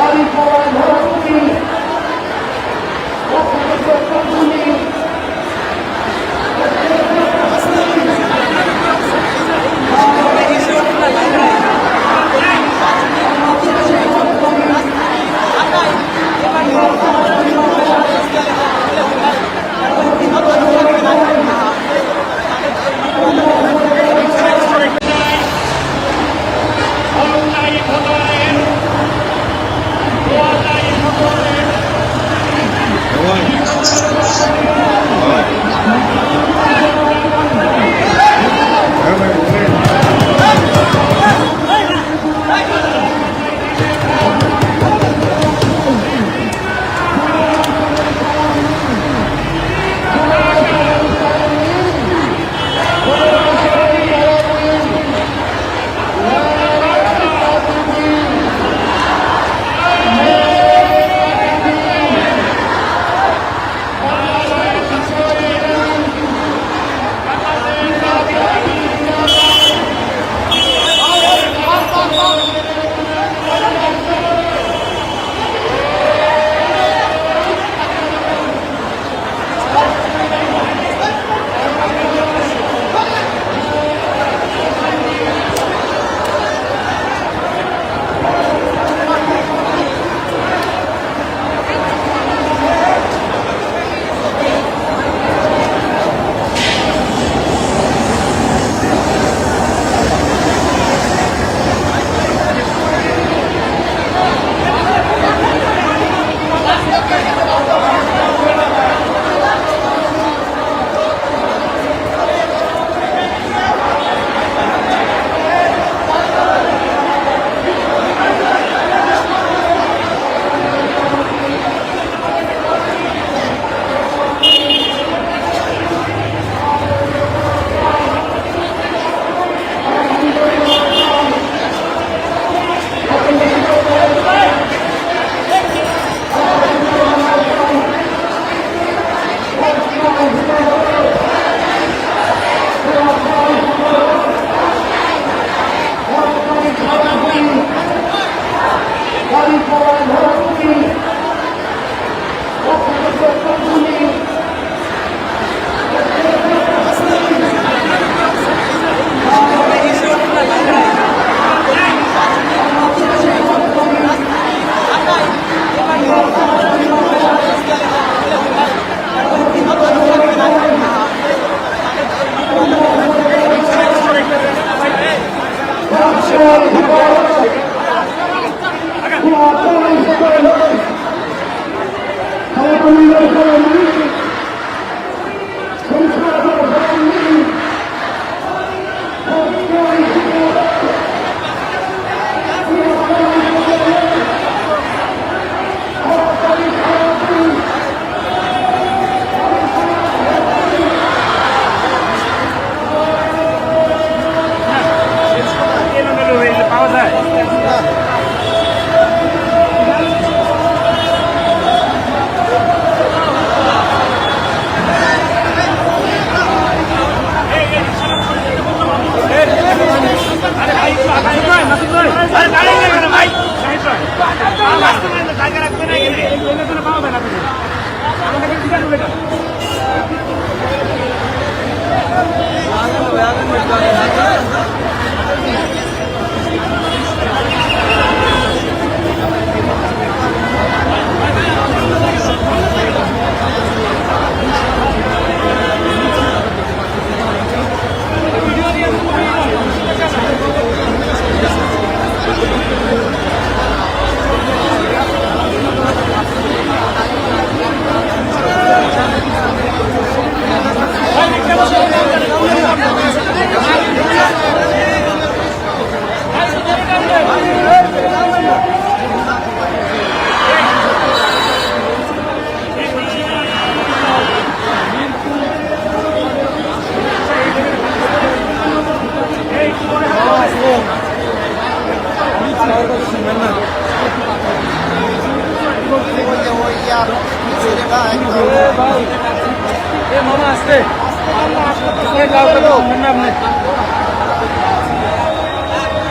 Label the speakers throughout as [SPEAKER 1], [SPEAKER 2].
[SPEAKER 1] Daddy, for I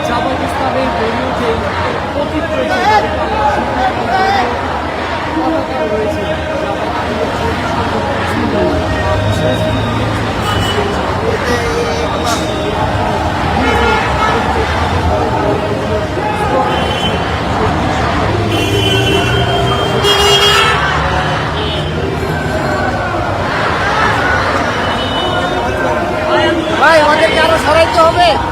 [SPEAKER 2] জামাত ইসলামের দলীয় যে প্রতীক রয়েছে রয়েছে 他来交费。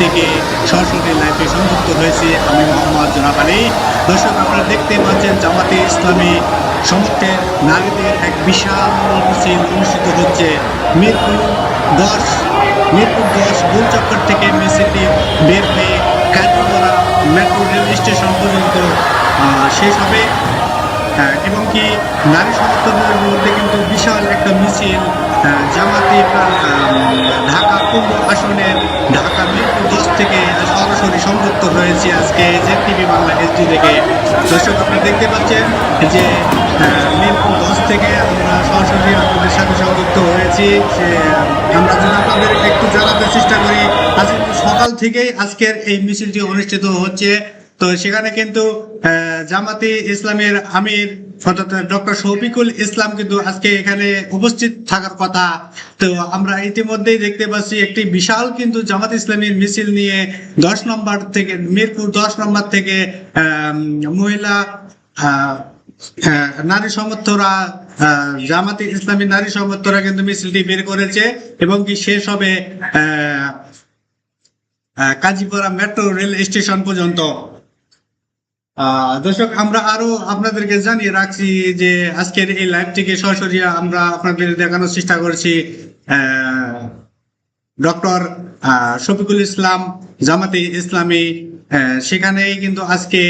[SPEAKER 2] থেকে সরাসরি লাইভে সংযুক্ত হয়েছে আমি মোহাম্মদ জনাব আলী। দর্শক, আপনারা দেখতে পাচ্ছেন জামাতে ইসলামী সমর্থের নারীদের এক বিশাল মিছিল অনুষ্ঠিত হচ্ছে। মিরপুর দশ মিরপুর দশ গোলচক্কর থেকে মিছিলটি বের হয়ে কাজীপাড়া মেট্রো রেল স্টেশন পর্যন্ত শেষ হবে। এবং কি নারী সমর্থকদের মধ্যে কিন্তু বিশাল একটা মিছিল জামাতে ঢাকা কুম্ভ আসনের ঢাকা মিরপুর দশ থেকে সরাসরি সংযুক্ত হয়েছে আজকে জে টিভি বাংলা এসডি থেকে। দর্শক, আপনারা দেখতে পাচ্ছেন যে মিরপুর দশ থেকে আমরা সরাসরি আপনাদের সাথে সংযুক্ত হয়েছি। আমরা যদি আপনাদের একটু জানাতে চেষ্টা করি আজকে সকাল থেকেই আজকের এই মিছিলটি অনুষ্ঠিত হচ্ছে। তো সেখানে কিন্তু জামাতে ইসলামের আমির ডক্টর শফিকুল ইসলাম কিন্তু আজকে এখানে উপস্থিত থাকার কথা। তো আমরা ইতিমধ্যেই দেখতে পাচ্ছি একটি বিশাল কিন্তু জামাত ইসলামের মিছিল নিয়ে দশ নম্বর থেকে, মিরপুর দশ নম্বর থেকে মহিলা নারী সমর্থরা জামাতে ইসলামী নারী সমর্থরা কিন্তু মিছিলটি বের করেছে এবং কি শেষ হবে কাজীপাড়া মেট্রো রেল স্টেশন পর্যন্ত। দর্শক, আমরা আরও আপনাদেরকে জানিয়ে রাখছি যে আজকের এই লাইভটিকে সরাসরি আমরা আপনাদের দেখানোর চেষ্টা করছি ডক্টর শফিকুল ইসলাম, জামাতে ইসলামী। সেখানেই কিন্তু আজকে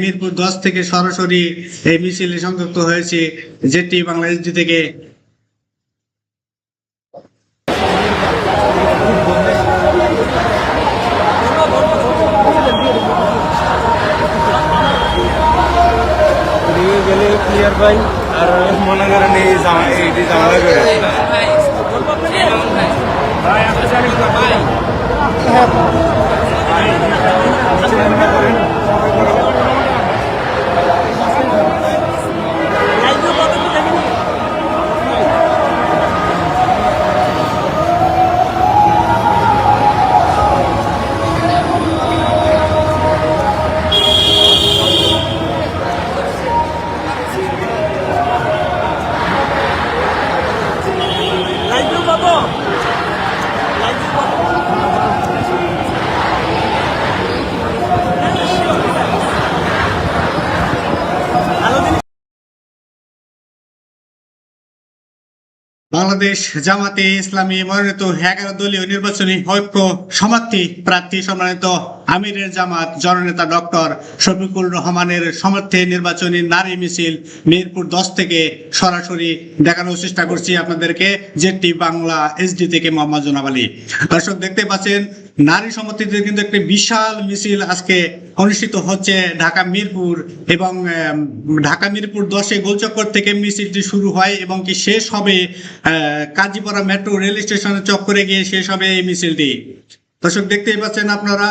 [SPEAKER 2] মিরপুর দশ থেকে সরাসরি এই মিছিলে সংযুক্ত হয়েছে, যেটি বাংলাদেশ থেকে
[SPEAKER 3] ক্লিয়ার পাই আর মনে করেন এই এইটি জামালা করে
[SPEAKER 1] ভাই
[SPEAKER 2] বাংলাদেশ জামাতে ইসলামী মনোনীত এগারো দলীয় নির্বাচনী ঐক্য সমাপ্তি প্রার্থী সম্মানিত আমিরের জামাত জননেতা ডক্টর শফিকুল রহমানের সমর্থে নির্বাচনী নারী মিছিল মিরপুর দশ থেকে সরাসরি দেখানোর চেষ্টা করছি আপনাদেরকে জেটি বাংলা এসডি থেকে মোহাম্মদ জোনাব আলী। দর্শক, দেখতে পাচ্ছেন নারী সমর্থিত কিন্তু একটি বিশাল মিছিল আজকে অনুষ্ঠিত হচ্ছে ঢাকা মিরপুর এবং ঢাকা মিরপুর দশে গোলচক্কর থেকে মিছিলটি শুরু হয় এবং কি শেষ হবে কাজীপাড়া মেট্রো রেল স্টেশনের চক্করে গিয়ে শেষ হবে এই মিছিলটি। দর্শক দেখতেই পাচ্ছেন আপনারা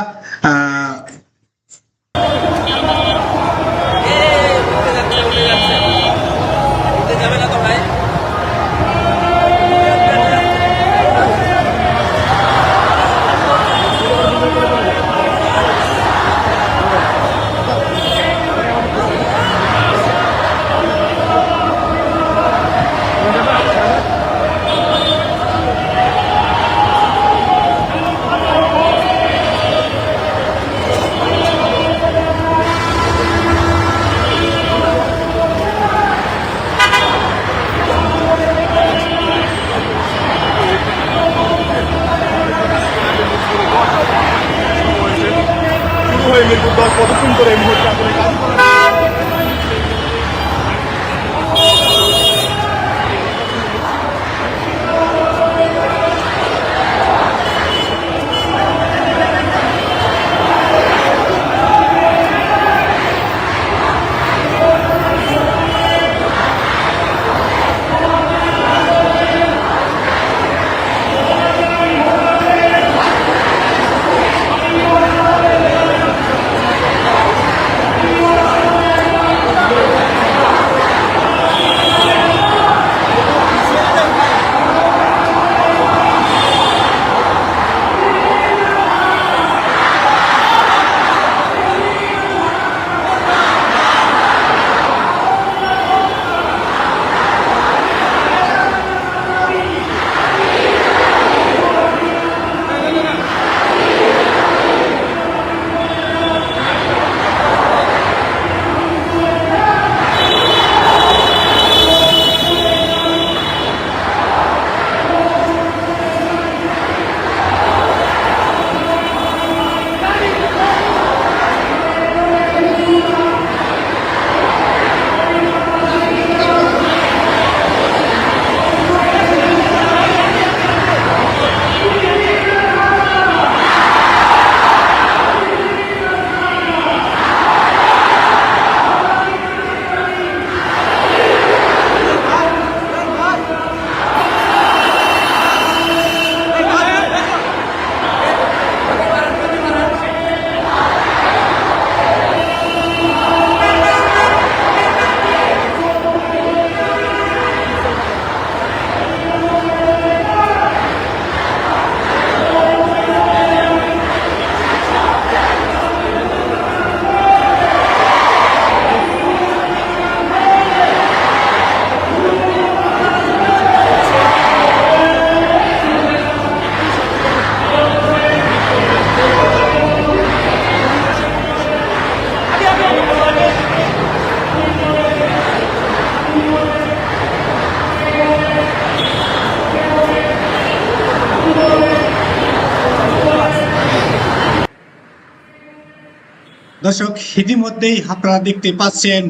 [SPEAKER 2] দর্শক ইতিমধ্যেই আপনারা দেখতে পাচ্ছেন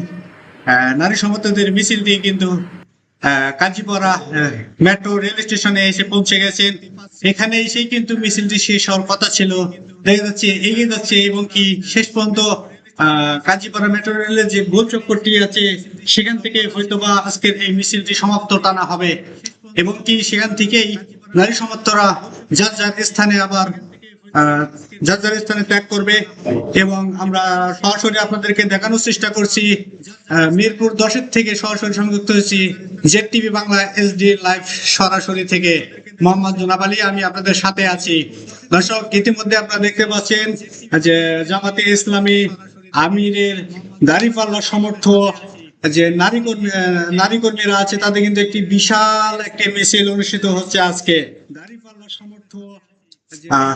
[SPEAKER 2] নারী সমর্থকদের মিছিলটি কিন্তু আহ, কাজীপাড়া মেট্রো রেল স্টেশনে এসে পৌঁছে গেছেন। এখানে এসেই কিন্তু মিছিলটি শেষ হওয়ার কথা ছিল। দেখা যাচ্ছে এগিয়ে যাচ্ছে এবং কি শেষ পর্যন্ত কাজীপাড়া মেট্রো রেলের যে গোল চক্করটি আছে সেখান থেকে হয়তোবা আজকের এই মিছিলটি সমাপ্ত টানা হবে। এবং কি সেখান থেকেই নারী সমর্থকরা যার যার স্থানে আবার স্থানে ত্যাগ করবে এবং আমরা সরাসরি আপনাদেরকে দেখানোর চেষ্টা করছি মিরপুর দশের থেকে সরাসরি সংযুক্ত হয়েছি, জেড টিভি বাংলা লাইভ সরাসরি থেকে মোহাম্মদ জোনাব আলী। আমি আপনাদের সাথে আছি। দর্শক, ইতিমধ্যে আপনারা দেখতে পাচ্ছেন যে জামাতে ইসলামী আমিরের দাঁড়িপাল্লা সমর্থক যে নারী কর্মী নারী কর্মীরা আছে, তাদের কিন্তু একটি বিশাল একটি মিছিল অনুষ্ঠিত হচ্ছে আজকে। দাঁড়িপাল্লা সমর্থক আহ,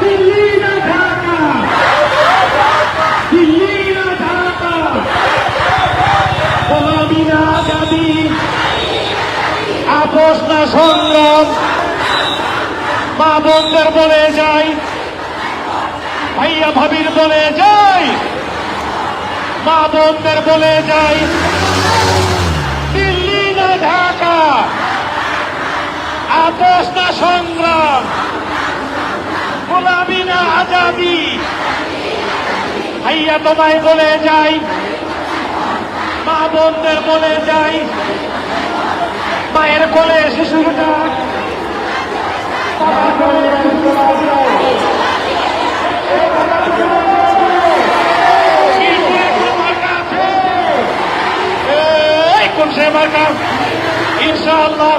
[SPEAKER 1] দিল্লি না ঢাকা দিল্লি না ঢাকা গোলামি না আজাদি আপোষ না সংগ্রাম মা বোনদের বলে যাই ভাইয়া ভাবির বলে যাই মা বলে দিল্লি না ঢাকা। আপোষ না সংগ্রাম। গোলামি না আজাদি। ভাইয়া তোমায় বলে যাই। মা বোনদের বলে যাই। মায়ের কোলে শিশুর ডাক বাবার কোলে শিশুর ডাক। মিরপুরে কোনো মার্কা আছে? এই কোন সে মার্কা ইনশাআল্লাহ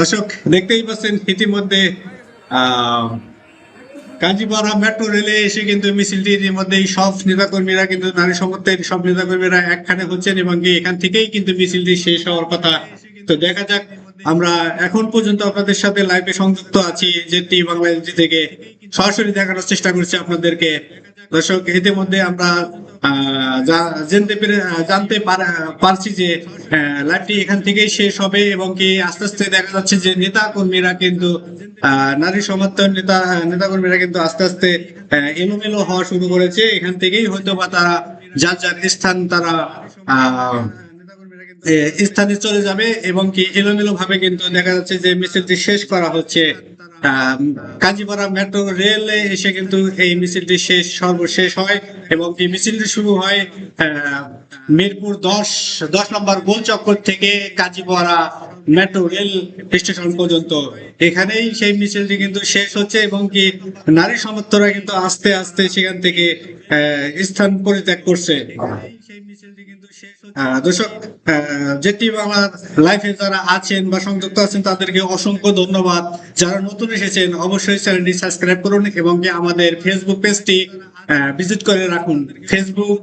[SPEAKER 2] দর্শক দেখতেই পাচ্ছেন ইতিমধ্যে আহ, কাজীপাড়া মেট্রো রেলে এসে কিন্তু মিছিলটি এই সব নেতাকর্মীরা কিন্তু নারী সমর্থের সব নেতাকর্মীরা একখানে হচ্ছেন এবং এখান থেকেই কিন্তু মিছিলটি শেষ হওয়ার কথা। তো দেখা যাক আমরা এখন পর্যন্ত আপনাদের সাথে লাইভে সংযুক্ত আছি যেটি বাংলাদেশ থেকে। সরাসরি দেখানোর চেষ্টা করছি আপনাদেরকে। দর্শক, ইতিমধ্যে আমরা জানতে পেরে জানতে পারছি যে লাইভটি এখান থেকেই শেষ হবে এবং কি আস্তে আস্তে দেখা যাচ্ছে যে নেতা কর্মীরা কিন্তু নারী সমর্থন নেতা নেতা কর্মীরা কিন্তু আস্তে আস্তে এলোমেলো হওয়া শুরু করেছে। এখান থেকেই হয়তো বা তারা যার যার স্থান তারা, আহ স্থানে চলে যাবে এবং কি এলোমেলো ভাবে কিন্তু দেখা যাচ্ছে যে মিছিলটি শেষ করা হচ্ছে। কাজীপাড়া মেট্রো রেলে এসে কিন্তু এই মিছিলটি শেষ সর্বশেষ হয় এবং কি মিছিলটি শুরু হয় মিরপুর দশ দশ নম্বর গোল চক্কর থেকে কাজীপাড়া মেট্রো রেল স্টেশন পর্যন্ত। এখানেই সেই মিছিলটি কিন্তু শেষ হচ্ছে এবং কি নারী সমর্থকরা কিন্তু আস্তে আস্তে সেখান থেকে স্থান পরিত্যাগ করছে। আহ, দর্শক যেটি বাংলা লাইফে যারা আছেন বা সংযুক্ত আছেন, তাদেরকে অসংখ্য ধন্যবাদ। যারা নতুন এসেছেন, অবশ্যই চ্যানেলটি সাবস্ক্রাইব করুন এবং আমাদের ফেসবুক পেজটি ভিজিট করে রাখুন। ফেসবুক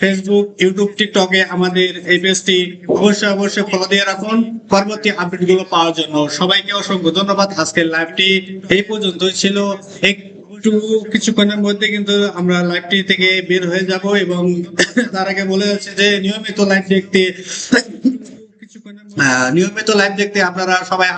[SPEAKER 2] ফেসবুক ইউটিউব টিকটকে আমাদের এই পেজটি অবশ্যই অবশ্যই ফলো দিয়ে রাখুন। পরবর্তী আপডেটগুলো পাওয়ার জন্য সবাইকে অসংখ্য ধন্যবাদ। আজকের লাইভটি এই পর্যন্ত ছিল। একটু কিছুক্ষণের মধ্যে কিন্তু আমরা লাইভটি থেকে বের হয়ে যাব এবং তার আগে বলে যাচ্ছে যে নিয়মিত লাইভ দেখতে আহ, নিয়মিত লাইভ দেখতে আপনারা সবাই